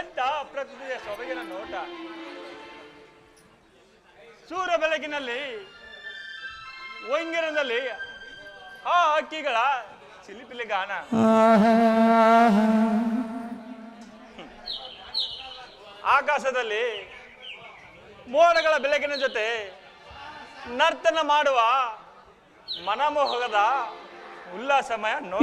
ಎಂತ ಪ್ರಕೃತಿಯ ಸೊಬಗಿನ ನೋಟ? ಸೂರ್ಯ ಬೆಳಕಿನಲ್ಲಿ ಒಂಗಿರದಲ್ಲಿ ಆ ಹಕ್ಕಿಗಳ ಚಿಲಿಪಿಲಿ ಗಾನ. ಆಕಾಶದಲ್ಲಿ ಮೋಡಗಳ ಬೆಳಕಿನ ಜೊತೆ ನರ್ತನ ಮಾಡುವ ಮನಮೋಹದ ಉಲ್ಲಾಸಮಯ ನೋಟ.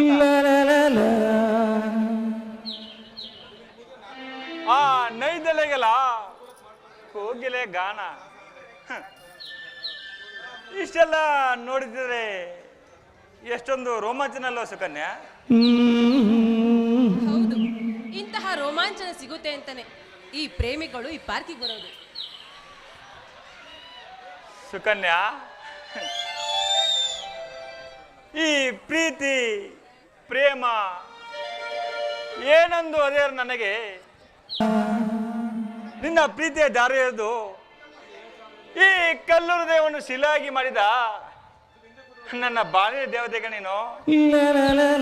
ಆ ನೈದಲೆಗಲ ಕೋಗಿಲೆ ಗಾನ. ಇಷ್ಟೆಲ್ಲ ನೋಡಿದ್ರೆ ಎಷ್ಟೊಂದು ರೋಮಾಂಚನಲ್ಲೋ ಸುಕನ್ಯಾ. ಹೌದು ಇಂತಹ ರೋಮಾಂಚನ ಸಿಗುತ್ತೆ ಅಂತಾನೆ. ಈ ಪ್ರೇಮಿಗಳು ಈ ಪಾರ್ಕಿಗೆ ಬರೋದು. ಸುಕನ್ಯಾ? ಈ ಪ್ರೀತಿ, ಪ್ರೇಮ ಏನಂದು ಅದೇ ನನಗೆ? ನಿನ್ನ ಪ್ರೀತಿಯ ದಾರಿಯದು ಈ ಕಲ್ಲೂರು ದೇವನು ಶಿಲಾಗಿ ಮಾಡಿದ ನನ್ನ ಬಾಳಿನ ದೇವತೆಗೆ ನೀನು?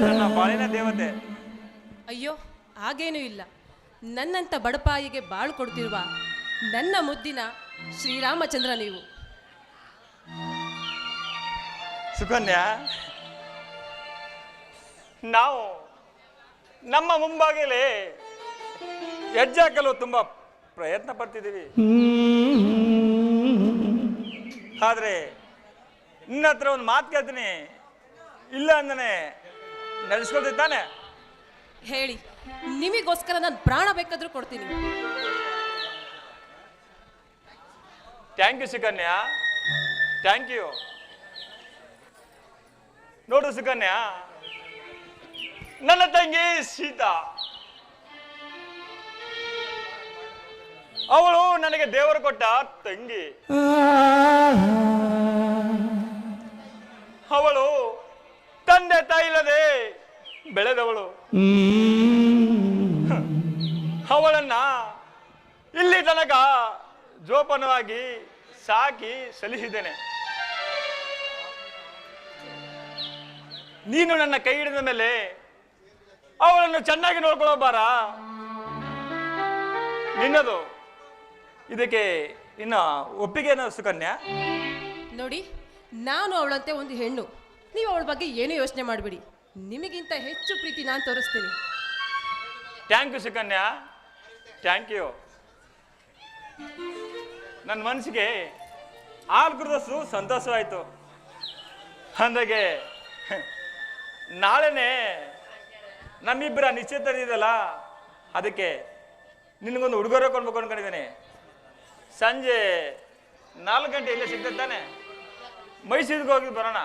ನನ್ನ ಬಾಳಿನ ದೇವತೆ. ಅಯ್ಯೋ, ಹಾಗೇನೂ ಇಲ್ಲ. ನನ್ನಂತ ಬಡಪಾಯಿಗೆ ಬಾಳು ಕೊಡ್ತಿರುವ ನನ್ನ ಮುದ್ದಿನ ಶ್ರೀರಾಮಚಂದ್ರ ನೀವು. ಸುಕನ್ಯಾ? ನಾವು ನಮ್ಮ ಮುಂಬಾಗಿಲೇ ಹೆಜ್ಜೆ ಹಾಕಲು ತುಂಬಾ ಪ್ರಯತ್ನ ಪಡ್ತಿದ್ದೀವಿ. ಆದರೆ ನಿನ್ನ ಹತ್ರ ಒಂದು ಮಾತು ಕೇಳ್ತೀನಿ. ಇಲ್ಲ ಅಂದನೆ ನಡೆಸ್ಕೊಳ್ತಿದ್ದಾನೆ. ಹೇಳಿ ನಿಮಗೋಸ್ಕರ ನಾನು ಪ್ರಾಣ ಬೇಕಾದ್ರೂ ಕೊಡ್ತೀನಿ. Thank you Sukanya. Thank you ನೋಡು ಸುಕನ್ಯಾ. ನನ್ನ ತಂಗಿ ಸೀತಾ. ಅವಳು ನನಗೆ ದೇವರು ಕೊಟ್ಟ ತಂಗಿ. ಅವಳು ತಂದೆ ತಾಯಿ ಇಲ್ಲದೆ ಬೆಳೆದವಳು. ಅವಳನ್ನ ಇಲ್ಲಿ ತನಕ ಜೋಪಾನವಾಗಿ ಸಾಕಿ ಸಲ್ಲಿಸಿದ್ದೇನೆ. ನೀನು ನನ್ನ ಕೈ ಹಿಡಿದ ಮೇಲೆ ಅವಳನ್ನು ಚೆನ್ನಾಗಿ ನೋಡ್ಕೊಳ್ಳೋ ಬಾರ ನಿನ್ನದು. ಇದಕ್ಕೆ ಇನ್ನ ಒಪ್ಪಿಗೆನ ಸುಕನ್ಯಾ? ನೋಡಿ ನಾನು ಅವಳಂತೆ ಒಂದು ಹೆಣ್ಣು. ನೀವು ಅವಳ ಬಗ್ಗೆ ಏನು ಯೋಚನೆ ಮಾಡಬೇಡಿ. ನಿಮಗಿಂತ ಹೆಚ್ಚು ಪ್ರೀತಿ ನಾನು ತೋರಿಸ್ತೀನಿ. Thank you Sukanya. Thank you ನನ್ನ ಮನಸ್ಸಿಗೆ ಕುಡಿದಷ್ಟು ಸಂತೋಷವಾಯಿತು. ಅಂದಾಗೆ ನಾಳೆನೇ ನಮ್ಮಿಬ್ಬರ ನಿಶ್ಚಿತ ಇದೆಯಲ್ಲ? ಅದಕ್ಕೆ ನಿನಗೊಂದು ಹುಡುಗರ ಕೊಡ್ಬೇಕು ಅನ್ಕೊಂಡಿದ್ದೀನಿ. ಸಂಜೆ ನಾಲ್ಕು ಗಂಟೆ ಇಲ್ಲೇ ಸಿಗ್ತದೆ ತಾನೆ? ಮೈಸೂರಿಗೆ ಹೋಗಿ ಬರೋಣ.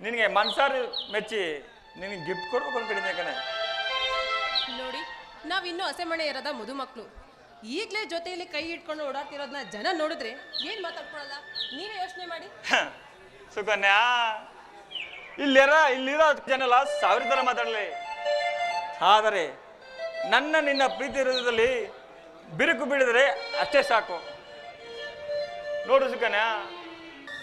ನಿನಗೆ ಮನ್ಸಾರಿ ಮೆಚ್ಚಿ ನಿನಗೆ ಗಿಫ್ಟ್ ಕೊಡ್ಬೇಕು ಅನ್ಕೊಂಡಿದ್ದೆ ಕಣೆ. ನೋಡಿ ನಾವಿನ್ನೂ ಹಸೆಮಣೆ ಇರೋದ ಮದುಮಕ್ಕಳು ಈಗಲೇ ಜೊತೆಯಲ್ಲಿ ಕೈ ಇಟ್ಕೊಂಡು ಓಡಾಡ್ತಿರೋದನ್ನ ಜನ ನೋಡಿದ್ರೆ ಏನು ಮಾತಾಡ್ಕೊಳ್ಳಲ್ಲ ನೀವೇ ಯೋಚನೆ ಮಾಡಿ. ಸುಕನ್ಯಾ. ಇಲ್ಲಿರ, ಇಲ್ಲಿರೋ ಜನ ಸಾವಿರ ಥರ ಮಾತಾಡಲಿ. ಆದರೆ, ನನ್ನ ನಿನ್ನ ಪ್ರೀತಿ ಹೃದಯದಲ್ಲಿ ಬಿರುಕು ಬಿಡಿದರೆ ಅಷ್ಟೇ ಸಾಕು. ನೋಡು ಸುಕನ್ಯ.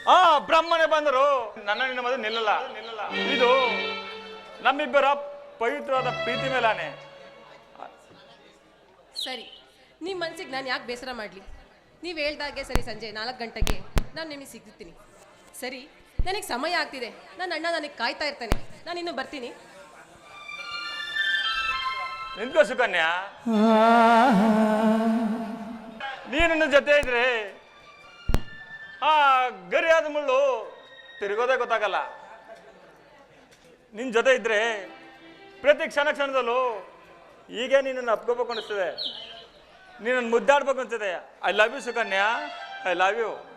ಆ ಬ್ರಹ್ಮನೇ ಬಂದರು ನನ್ನ ನಿನ್ನ ಮದುವೆ ನಿಲ್ಲಲ್ಲ. ಇದು ನಮ್ಮಿಬ್ಬರ ಪವಿತ್ರವಾದ ಪ್ರೀತಿ ಮೇಲಾನೆ. ಸರಿ ನಿಮ್ಮ ಮನ್ಸಿಗೆ ನಾನು ಯಾಕೆ ಬೇಸರ ಮಾಡಲಿ? ನೀವು ಹೇಳ್ದಾಗೆ ಸರಿ ಸಂಜೆ ನಾಲ್ಕು ಗಂಟೆಗೆ. ನಾನು ನಿಮಗೆ ಸಿಗ್ತೀನಿ ಸರಿ? ನನಗೆ ಸಮಯ ಆಗ್ತಿದೆ. ನನ್ನ ಅಣ್ಣ ನನಗೆ ಕಾಯ್ತಾ ಇರ್ತಾನೆ. ನಾನು ಇನ್ನು ಬರ್ತೀನಿ. ನಿಂತ್ಕೋ ಸುಕನ್ಯಾ. ನೀನು ಜೊತೆ ಇದ್ರೆ ಆ ಗರಿಯಾದ ಮುಳ್ಳು ತಿರುಗೋದೇ ಗೊತ್ತಾಗಲ್ಲ. ನಿನ್ನ ಜೊತೆ ಇದ್ರೆ ಪ್ರತಿ ಕ್ಷಣ ಕ್ಷಣದಲ್ಲೂ ಹೀಗೆ ನಿನ್ನನ್ನು ಅಪ್ಕೋಬೇಕು ಅನಿಸ್ತದೆ. ನೀನನ್ನು ಮುದ್ದಾಡ್ಬೇಕು ಅನಿಸ್ತದೆ. I love you Sukanya. I love you